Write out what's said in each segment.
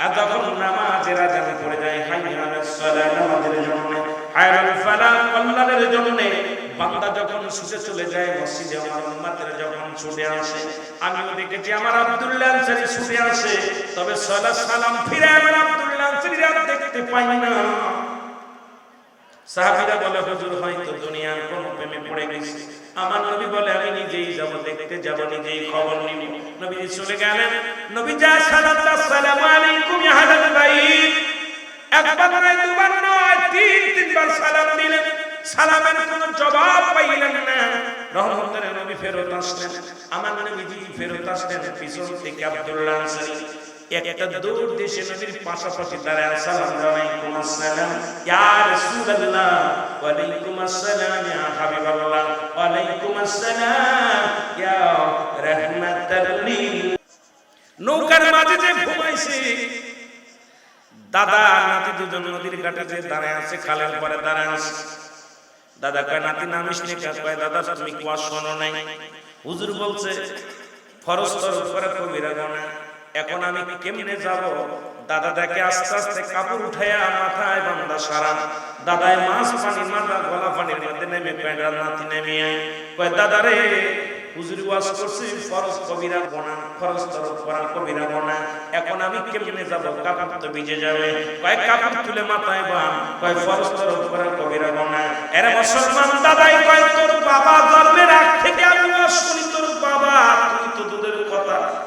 আর যখন নামাজের আযান পড়ে যায় আলাস সালাহ নামাজের জন্য হাইয়া আল ফালাহ কল্যাণের জন্য। বান্দা যখন ছুটে চলে যায়, মসজিদে আমার উম্মাতের যখন ছুটে আসে আমার আব্দুল্লাহ আনসারী ছুটে আসে, তবে সালাত সালাম ফিরে আমার আব্দুল্লাহ পাই না। সাহাবীরা বলে, হুজুর, হয়তো দুনিয়ার কোন প্রেমে পড়ে গেছে। আমার নবী বলে, আমি নিজেই যাব, দেখতে যাব, নিজেই খবর নিব। নবী চলে গেলেন। নবী যা আসসালামু আলাইকুম ইয়া আহলাল বাইত। একবার নয় দুবার নয়, তিন, তিনবার সালাম দিলেন। সালামের কোনো জবাব পাইলেন না। রহমতের নবী ফেরত আসলেন। আমার নবীজি ফেরত আসলেন পিছন থেকে আব্দুল্লাহ আনসারী। একটা দূর দেশে নবীর পাশাপাশি দাঁড়ায় আসসালামু আলাইকুম আসসালাম। ইয়া রাসূলুল্লাহ ওয়া আলাইকুম আসসালাম ইয়া হাবিবাল্লাহ। ওয়া আলাইকুম আসসালাম। ইয়া রাহমাতাল লিল। নৌকার মাঝে যে ঘুমাইছে, দাদা নাতি দুজন নদীর ঘাটে যে দাঁড়ায় আছে, খালের পরে দাঁড়ায় আছে। দাদা কয়, নাতি নামিস নে কয়, দাদা, তুমি কুয়া শোনো নাই। হুজুর বলছে, ফরজ তোর উপরে কবিরা গোনা এখন আমি কেমনে যাব? দাদা দেখে আস্তে আস্তে কাপড় উঠাইয়া মাথায় বান্দা সারা দাদায় মাছ পানি, মাথা গলা পানির মধ্যে নেমে প্যান্ডা নাতি নেমে আয়। কয়, দাদা রে, হুজুরি ওয়াজ করছি, ফরজ কবিরা গোনা, ফরজ তোর উপরে কবিরা গোনা। এখন আমি কেমনে যাব? কাপড় তো ভিজে যাবে। কয়, কাপড় তুলে মাথায় বান কয়, ফরজ তোর উপরে কবিরা গোনা। এরা মুসলমান দাদাই কয়, তোর বাবা জন্মের থেকে আমি তোর বাবা। তুই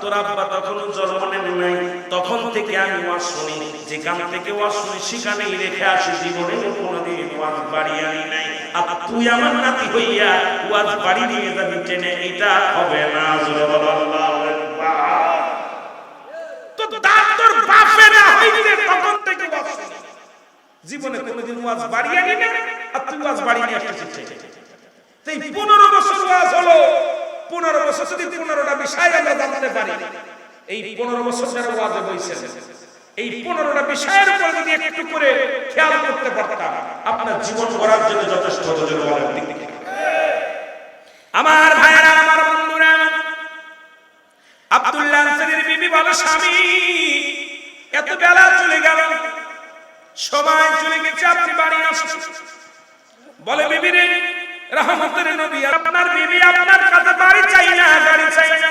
তোর আব্বা তখন জন্ম নেন নাই। তখন থেকে আমি ওয়াজ শুনি যেখান থেকে ওয়াজ শুনি, সেখানেই রেখে আসি। জীবনে কোনোদিন ওয়াজ বাড়ি আনি নাই। আর তুই আমার নাতি হইয়া ওয়াজ বাড়ি নিয়ে যাবি টেনে, এটা হবে না জীবনে কোনোদিন ওয়াজ বাড়ি আনি না আর তুই ওয়াজ বাড়ি নিয়ে আসছিস এই পনেরো বছর ওয়াজ হলো পনেরো বছর যদি পনেরোটা বিষয় আমরা জানতে পারি, এই পনেরো বছর যারা ওয়াজে বইছেন, এই পনেরোটা বিষয়ের উপর যদি একটু করে খেয়াল করতে পারতাম, আপনার জীবন গড়ার জন্য যথেষ্ট হতো আমার ভাইয়েরা, আমার বন্ধুরা, আব্দুল্লাহ আনসারীর বিবি বলে স্বামী, এত বেলা চলে গেল, সময় চলে গেছে, আপনি বাড়ি আসুন। বলে, বিবি রে রহমতের নবী, আপনার বিবি আপনার কাছে বাড়ি চাই না, গাড়ি চাই না,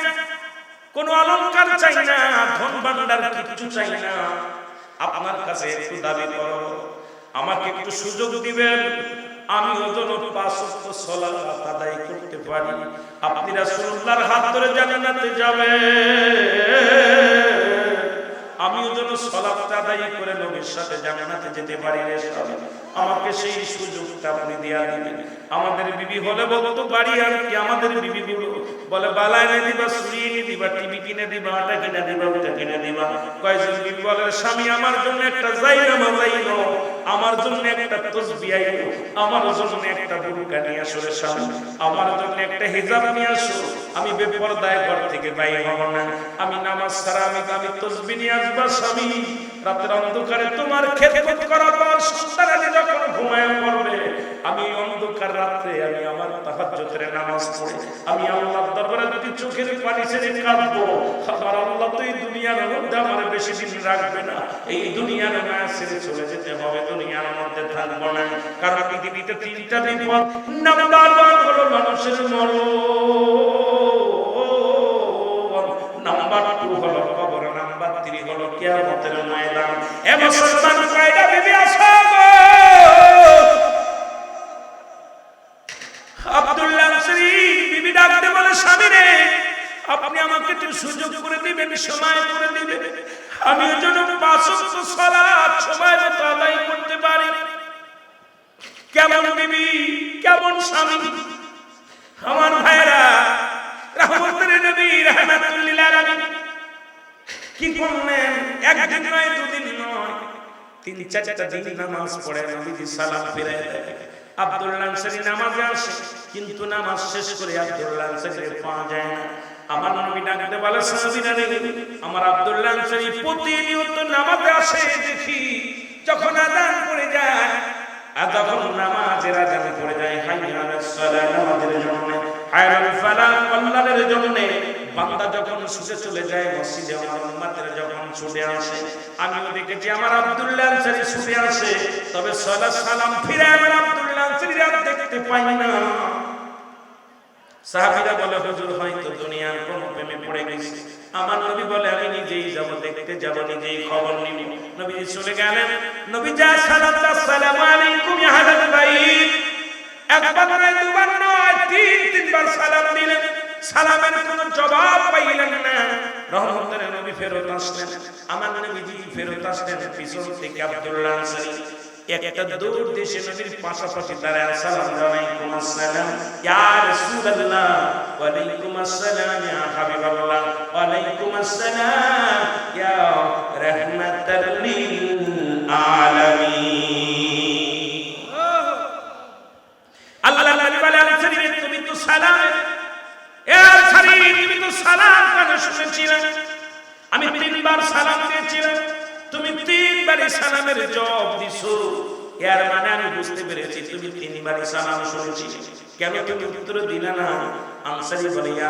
কোন অলংকার চাই না, ধন ভান্ডার কিছু চাই না। আপনার কাছে একটু দাবি করো, আমাকে একটু সুযোগ দিবেন আমি ওজন পাঁচ সালাত আদায় করতে পারি। আপনি রাসূলুল্লাহর হাত ধরে জান্নাতে যাবেন। যেন সলাপটা আদায় করে নবীর সাথে জান্নাতে যেতে পারি রে স্বামী আমাকে সেই সুযোগটা আপনি দেয়া দিবেন। আমাদের বিবি হলে বলতো, বাড়ি আর কি, আমাদের বিবি বলে বালা এনে দিবা সুরি এনে দিবা, টিভি কিনে দিবা, আটা কিনে দিবা ওটা কিনে দিবা। কয়েকজন বিবি বলে, স্বামী, আমার জন্য একটা জাইনা মাজাইনো আমার জন্য একটা তসবি আইলো, আমার জন্য একটা বুরকা নিয়ে আসো রে স্বামী আমার জন্য একটা হিজাব নিয়ে আসো। আমি বেপরদায় ঘর থেকে বাইরে হব না, আমি নামাজ ছাড়া আমি আমি তসবি নিয়ে আসবা স্বামী। রাতের অন্ধকারে তোমার খেদমত করার পর সন্তানানি যখন ঘুমায় পড়বে, আমি অন্ধকার রাত্রে আমি আমার তাহাজ্জুদের নামাজ পড়ে। আমি আল্লাহর দরবারে যদি চোখের পানি ছেড়ে কাঁদবো। আমার আল্লাহ তো এই দুনিয়ার মধ্যে আমার বেশি দিন রাখবে না। এই দুনিয়ার মায়া ছেড়ে চলে যেতে হবে, দুনিয়ার মধ্যে থাকব না। কারণ পৃথিবীতে তিনটা বিপদ। নাম্বার ওয়ান হলো মানুষের মরণ। কিয়ামতের ময়দান। এ মুসলমান কয়টা বিবি আছো আব্দুল্লাহ আনসারী বিবি ডাকতে বলে স্বামী রে আপনি আমাকে একটু সুযোগ করে দিবেন সময় করে দিবেন। আমি ওই জন্য পাঁচ সালাত সময় মতো আদায় করতে পারি। কেমন বিবি? কেমন স্বামী? আমার ভাইরা রহমতের নবী রহমাতুল্লিল আলামিন কি করলেন একদিন নয়, দুদিন নয়। তিন চারটা দিন নামাজ পড়ে নবীজি সালাম ফিরে দেয়। নামাজে আসে, কিন্তু নামাজ শেষ করে আনসারী পাওয়া যায় না। আমার নবী ডাকতে বলে রে, আমার আব্দুল্লাহ আনসারী প্রতিনিয়ত নামাজে আসে, দেখি, যখন আযান পড়ে যায়, আর নামাজের যায় জন্য বান্দা যখন শুতে চলে যায়, মসজিদে আমার উম্মতের যখন ছুটে আসে, আমিও দেখেছি আমার আব্দুল্লাহ আনসারী ছুটে আসে। তবে সালাত সালাম ফিরে আমার আব্দুল্লাহ আনসারী আর দেখতে পাই না। সাহাবীরা বলে, হুজুর, হয়তো দুনিয়ার কোন প্রেমে পড়ে গেছে। আমার নবী বলে, আমি নিজেই যাব, দেখতে যাব, নিজেই খবর নিব। নবী চলে গেলেন। নবী যা সালাত আসসালামু আলাইকুম ইয়া হাদাল বাইত। একবার নয়, দুবার নয়, তিন, তিনবার সালাম দিলেন। সালামের কোনো জবাব পাইলেন না। রহমতের নবী ফেরত আসলেন। আমার নবীজি ফেরত আসলেন পিছন থেকে আব্দুল্লাহ আনসারী। একটা দূর দেশে নবীর পাশাপাশি দাঁড়ায় আসসালাম আলাইকুম আসসালাম। ইয়া রাসূলুল্লাহ ওয়া আলাইকুম আসসালাম ইয়া হাবিবাল্লাহ সালাম কানে শুনেছিলে আমি তিনবার সালাম দিয়েছিলাম। তুমি তিনবারই সালামের জবাব দিছো। এর মানে আমি বুঝতে পেরেছি তুমি তিনবারই সালাম শুনেছি কেন তুমি উত্তর দিলে না? আনসারি বলে, ইয়া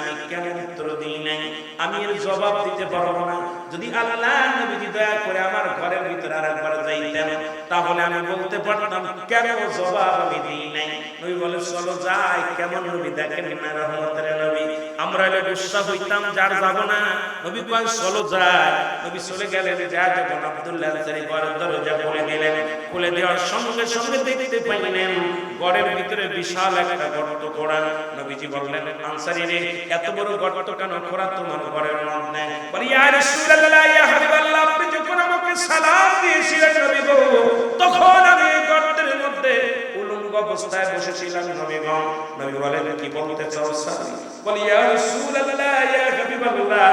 আমি কেন উত্তর দিই নাই? আমি এর জবাব দিতে পারব না। যদি আল্লাহ নবী দয়া করে আমার ঘরের ভিতরে আরেকবার যাইতেন, তাহলে আমি বলতে পারতাম, কেন জবাব আমি দিই নাই? নবী বলে, চলো যাই, কেমন নবী? দেখেন না রহমতের নবী। আমরা এলে গুসা হইতাম, যার যাব না। নবী কয়, চলো যাই। নবী চলে গেলেন যা যখন আব্দুল্লাহ আনসারী ঘরের দরজা খুলে দিলেন, খুলে দেওয়ার সঙ্গে সঙ্গে দেখতে পাইলেন, ঘরের ভিতরে বিশাল একটা গর্ত করা নবীজি বললেন আনসারী রে, এত বড় গর্ত কেন করা তোমার ঘরের মধ্যে? বলি ইয়া রাসূলুল্লাহ, ইয়া হাবিবাল্লাহ, আপনি যখন আমাকে সালাম দিয়েছিলেন নবী গো, তখন আমি গর্তের মধ্যে উলঙ্গ অবস্থায় বসেছিলাম নবীগণ নবী বলেন, কি বলতে চাও বলি, ইয়া রাসূলুল্লাহ, ইয়া হাবিবাল্লাহ,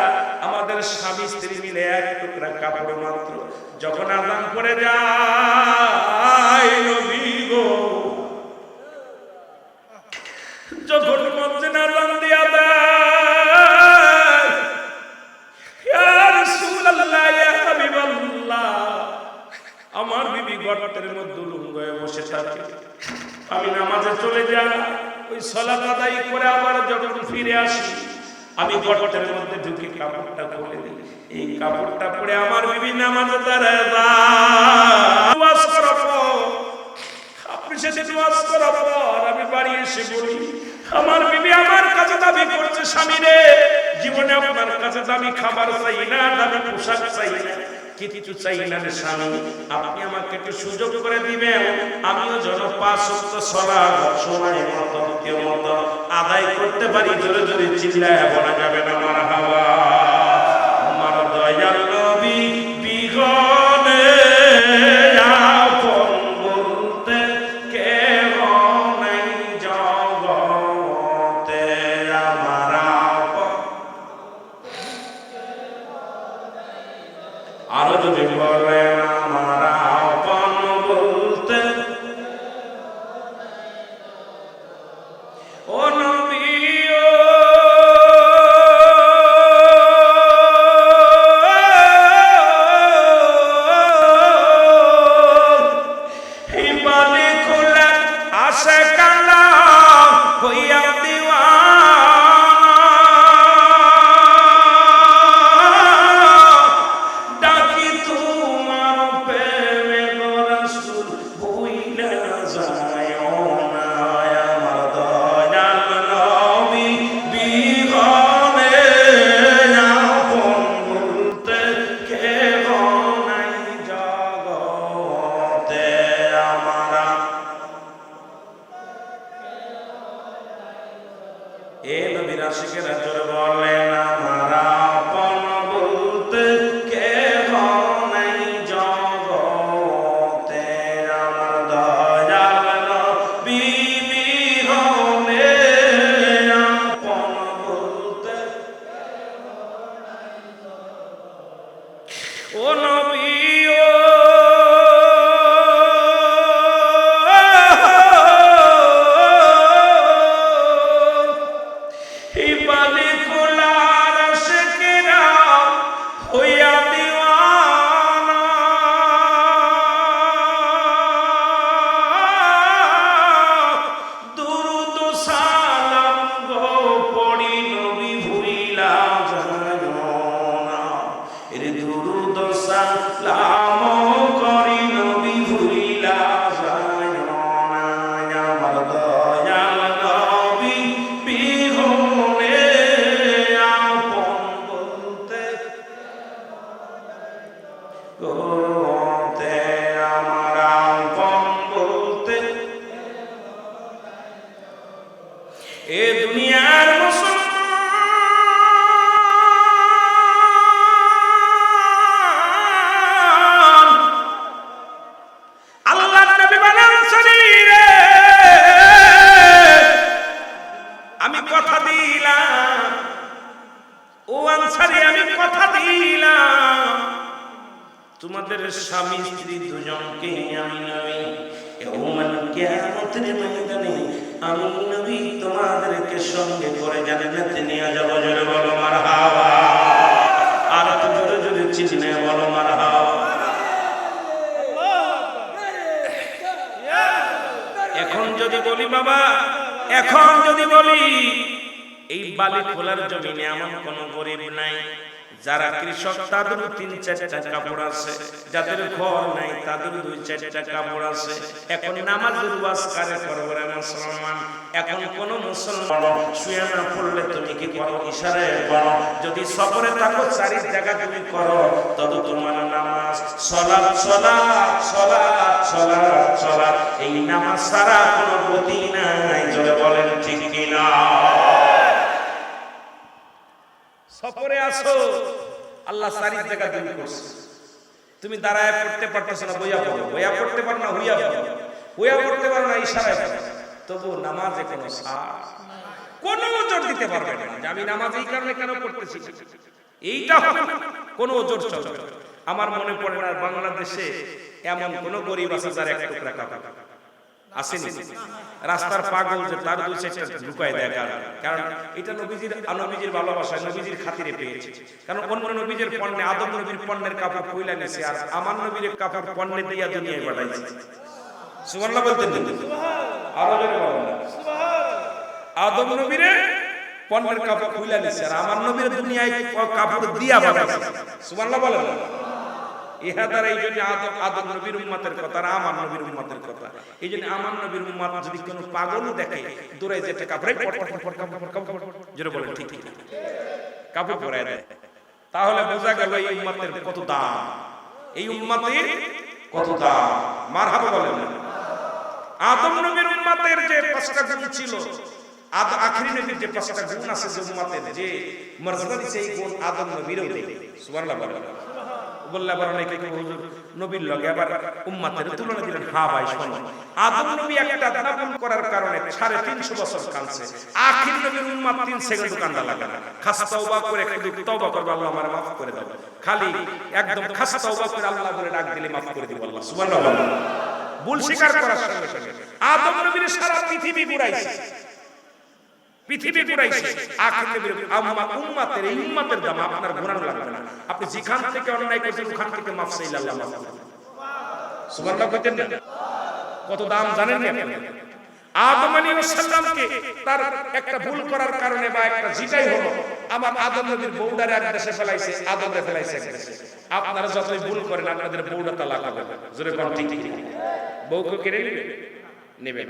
আমাদের স্বামী স্ত্রী মিলে এক টুকরা কাপড় মাত্র যখন আযান করে যায় নবী গো আমার বিবি গর্তের মধ্যে বসে থাকে। আমি নামাজে চলে যাই, ওই সলাত আদায় করে আবার যখন ফিরে আসি, আমি গর্তের মধ্যে ঢুকে কাপড়টা খুলে দিই। এই কাপড়টা পরে আমার বিবি নামাজে দাঁড়ায় পর আমি বাড়ি এসে বলি, আমার বিবি আমার কাছে দাবি করছে, স্বামী রে, জীবনে আপনার কাছে দামি খাবার চাই না দামি পোশাক চাই না কিছু চাই না রে স্বামী। আপনি আমাকে একটু সুযোগ করে দিবেন, আমিও যেন পাঁচ সপ্তাহ সময় মতো আদায় করতে পারি, জোরে জোরে চিল্লায় বলা যাবে না আমার হাওয়া। আশিকেরা আনসারী, আমি কথা দিলাম। তোমাদের স্বামী, স্ত্রী দুজনকে আমি নবী ইয়াউমাল কিয়ামতের ময়দানে আমি নবী তোমাদেরকে সঙ্গে করে জান্নাতে নিয়ে যাব। জোরে বলো, মারহাবা। আর তো জোরে জোরে চিনে বলো, মারহাবা। এখন যদি বলি, বাবা, এখন যদি বলি এই বালি খোলার জমিনে এমন কোন গরিব নাই, যারা কৃষক তাদের তিন চারটা কাপড় আছে। যাদের ঘর নাই তাদের দুই চারটা কাপড় আছে। এখন নামাজের ওয়াজ কারে করবে মুসলমান? এখন কোন মুসলমান শুয়ে না পড়লে তুমি কি করো? ইশারায় করো যদি সফরে থাকো চারি জায়গা তুমি করো, তবে তোমার নামাজ সলাৎ সলাৎ সলাৎ সলাৎ সলাৎ। এই নামাজ সারা কোনো গতি নাই, জোরে বলেন ঠিক কিনা? সফরে আসো। আল্লাহ চারি জায়গা তুমি করছে। তুমি দাঁড়ায় পড়তে পারতেছো না, বইয়া পড়ো। বইয়া পড়তে পারো না, হুইয়া পড়ো। হইয়া পড়তে পারো না, ইশারায় পড়ো। তবু নামাজে কোনো সার কোনো জোর দিতে পারবে না যে আমি নামাজ এই কারণে কেন পড়তেছি? এইটা কোনো জোর চলবে আমার মনে পড়ে না, বাংলাদেশে এমন কোন গরিব আছে যার এক টুকরা কাপড়। আসেনি। রাস্তার পাগল যে তার দুই চারটা ঢুকায় দেয় কারণ কারণ এটা নবীজির নবীজির ভালোবাসা নবীজির খাতিরে পেয়েছে। কারণ অন্য নবীজির পণ্যে আদম নবীর পণ্যের কাপড় কইলা নিছে আর আমার নবীর কাপড় পণ্যে দিয়া দুনিয়ায় পাঠাইছে। সুবহানাল্লাহ বলতেন আরও জোরে বলেন। আদম নবীরে পণ্যের কাপড় কইলা নিছে আর আমার নবীর দুনিয়ায় কাপড় দিয়া পাঠাইছে। সুবহানাল্লাহ বলেন। ইহা দ্বারা এই জন্য আদম আদম নবীর উম্মতের কথা আর আমার নবীর উম্মতের কথা। এই জন্য আমার নবীর উম্মত যদি কোনো পাগল দেখে দূরে যেতে কাপড়ে পট পট পট কাপড় কাপড় জোরে বলে ঠিক ঠিক কাপড় পরায় দেয়। তাহলে বোঝা গেল এই উম্মতের কত দাম। এই উম্মতের কত দাম। মারহাবা বলেন। আদম নবীর উম্মতের যে পাঁচটা গুণ ছিল, আদ, আখরি নবীর যে পাঁচটা গুণ আছে যে যে মর্যাদা এই গুণ আদম নবীরও দেয় সুবহানাল্লাহ বলেন। বললে আবার অনেকে হুজুর, নবীর লগে আবার উম্মাতের তুলনা দিলেন ভাই আদম নবী একটা করার কারণে সাড়ে তিনশো বছর কাঁদছে, আখির নবীর উম্মাত তিন সেকেন্ড কান্দা লাগে না। খাস তওবা করে তওবা করবে, আল্লাহ আমার মাফ করে খালি একদম খাস তওবা করে আল্লাহ বলে ডাক দিলে মাফ করে দিব আল্লাহ, সুবহানাল্লাহ ভুল স্বীকার করার সঙ্গে সঙ্গে, আদম নবীর সারা পৃথিবী ঘুরাইছে। পৃথিবী ঘুরাইছে। আখির নবীর আম্মা উম্মাতের এই উম্মাতের দাম আপনার ঘোরানো লাগবে আপনি যেখান থেকে অন্যায় করছেন, ওখান থেকে মাফ চাইলে আল্লাহ সুবহানাল্লাহ, কইতেন না। কত দাম জানেন না আদম আলাইহিস সালামকে তার একটা ভুল করার কারণে বা একটা জিটাই হলো আমার আদম নবীর বউডারে এক দেশে ফেলাইছে, আদমরে ফেলাইছে এক দেশে। আপনারা যতই ভুল করেন, আপনাদের বউডা তালাক হবে। জোরে কোন ঠিক বউকে কেড়ে নেবে? নেবে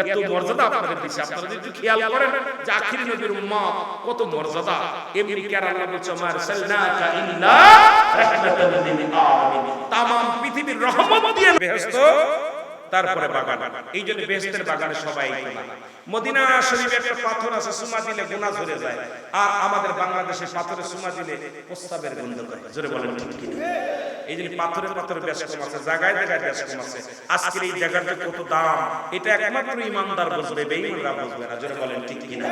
এত মর্যাদা আপনাদের দিচ্ছে আপনারা যদি খেয়াল করেন যে আখিরি নবীর উম্মত কত মর্যাদা। এমনি কেন আল্লাহ বলছে মার ইল্লা রাহমাতাল লিল আলামিন পৃথিবীর রহমত দিয়ে বেহেশত তারপরে বাগান। এই জন্য বেহেশতের বাগানে সবাই মদিনা শরীফে একটা পাথর আছে সুমা দিলে গুনাহ ঝরে যায়। আর আমাদের বাংলাদেশে পাথরে সুমা দিলে প্রস্তাবের গন্ধ করে জোরে বলেন ঠিক কি এই জন্য পাথরে পাথরে বেশ কম আছে, জায়গায় জায়গায় বেশ কম আছে। আজকের এই জায়গাটা কত দাম, এটা একমাত্র ইমানদার বুঝবে, বেঈমানরা বুঝবে না, জোরে বলেন ঠিক কি না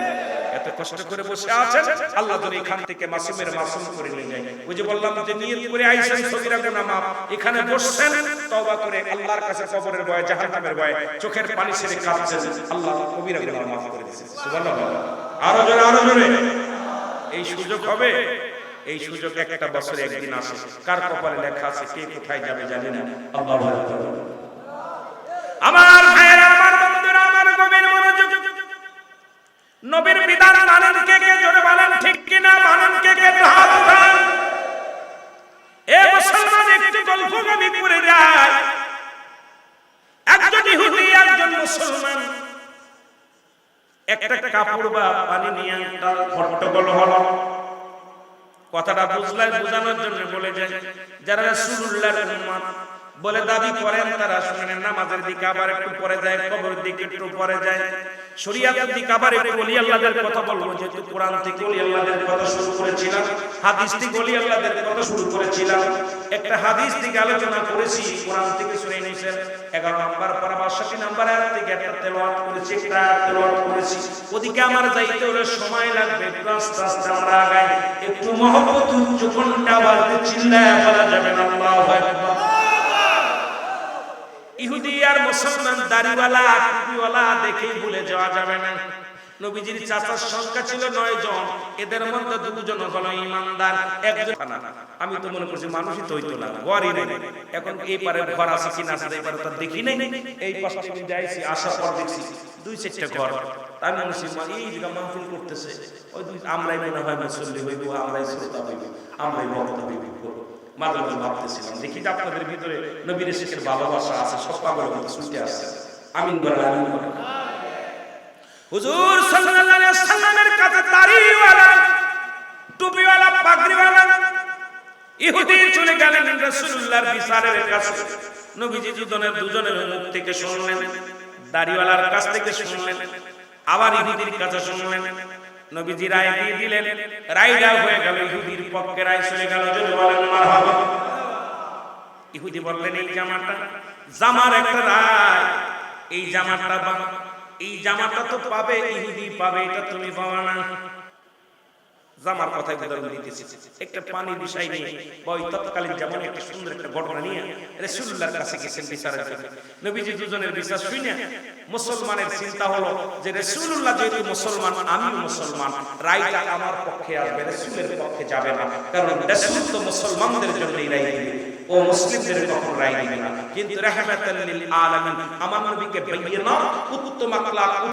এত কষ্ট করে বসে আছেন, আল্লাহ যদি এখান থেকে মাসুমের মাসুম করে নিয়ে যায়। ওই যে বললাম যে নিয়ত করে আইসেন সগীরা গুনাহ মাপ এখানে বসছেন, তওবা করে আল্লাহর কাছে কবরের ভয়, জাহান্নামের ভয়, চোখের পানি ছেড়ে কাঁদছেন, আল্লাহ কবিরা গুনাহ মাফ করে দিয়েছেন। সুবহানাল্লাহ। আরও জোরে আরও জোরে। এই সুযোগ হবে? এই সুযোগ একটা বছরে একদিন আসে। কার কপালে লেখা আছে, কে কোথায় যাবে জানি না। আল্লাহ ভালো করে। আমার ভাইয়েরা, আমার বন্ধুরা, আমার গভীর মনোযোগ। নবীর বিধান মানেন কে কে, জোরে বলেন ঠিক কিনা? মানেন কে কে একটু হাত উঠান এ মুসলমান একটু গল্প কবি করে যায় একজন ইহুদি, একজন মুসলমান। একটা কাপড় বা পানি নিয়ে তার হট্টগোল হলো। কথাটা বুঝলাই বোঝানোর জন্য বলে যায়, যারা রাসূলুল্লাহর উম্মত, বলে দাবি করেন তারা শুনেন নামাজের দিকে আবার একটু পরে যায়, কবরের দিকে একটু পরে যায়। শরিয়াতের দিকে আবার একটু ওলি আল্লাহদের কথা বলব, যেহেতু কোরআন থেকে ওলি আল্লাহদের কথা শুরু করেছিলাম, হাদিস থেকে ওলি আল্লাহদের কথা শুরু করেছিলাম। একটা হাদিস থেকে আলোচনা করেছি, কোরআন থেকে শুনে নিয়েছেন এগারো নম্বর পর বাষট্টি নম্বর আয়াত থেকে একটা তেলাওয়াত করেছি, একটা তেলাওয়াত করেছি। ওদিকে আমার যাইতে হলে সময় লাগবে, একটু আস্তে আস্তে আমরা আগাই মহব্বত ঘণ্টা বাজতে চিল্লায় বলা যাবে না ইহুদি আর মুসলমান দাড়িওয়ালা দেখেই ভুলে যাওয়া যাবে না। নবীজির চাচার সংখ্যা ছিল নয় জন, এদের মধ্যে দুজন হলো ইমানদার, একজন আমি তো মনে করছি মানুষই তো হইতো না, ঘরই নেই। এখন এই পারে ঘর আছে কি না আছে এই পারে তো দেখি নাই। এই আমি যাইছি আসার পর দেখছি দুই চারটা ঘর। তাই মনে করছি মা, এই জায়গা মাহফিল করতেছে। ওই আমরাই মনে হয় মুসল্লি হইব আমরাই শ্রোতা হইব আমরাই বক্তা হইব। মাঝে ভাবতেছিলাম দেখি যে আপনাদের ভিতরে নবীর শেখের ভালোবাসা আছে সব পাগলের মতো আসছে। আমিন বলেন আমিন বলেন। হুজুর সাল্লাল্লাহু কাছে দাড়িওয়ালা টুপিওয়ালা পাগড়িওয়ালা ইহুদি চলে গেলেন রাসূলুল্লাহর বিচারের কাছে। নবীজি দুজনের দুজনের মুখ থেকে শুনলেন দাড়িওয়ালার কাছ থেকে শুনলেন। আবার ইহুদির কাছে শুনলেন। নবীজি রায় দিয়ে দিলেন। রায় রায় হয়ে গেল, ইহুদির পক্ষে রায় চলে গেল যদি বলেন, মারহাবা। ইহুদি বললেন, এই জামাটা, জামার একটা রায়। এই জামাটা এই জামাটা তো পাবে, ইহুদি পাবে, এটা তুমি পাওয়া না। জামার কথাই উদাহরণ দিতেছি। একটা পানির বিষয় নিয়ে, বা ওই তৎকালীন যেমন একটা সুন্দর একটা ঘটনা নিয়ে রাসূলুল্লাহর কাছে গেছেন বিচারের জন্য। নবীজি দুজনের বিচার শুনে মুসলমানের চিন্তা হলো যে রাসূলুল্লাহ যেহেতু মুসলমান, আমিও মুসলমান, রায়টা আমার পক্ষে আসবে, রাসূলের পক্ষে যাবে না। কারণ রাসূল তো মুসলমানদের জন্যই রায় দিবে, ও মুসলিমদের কখনো রায় দিবে না। কিন্তু রাহমাতাল লিল আলামিন, আমার নবীকে বাইয়িনা উত্তম আখলাক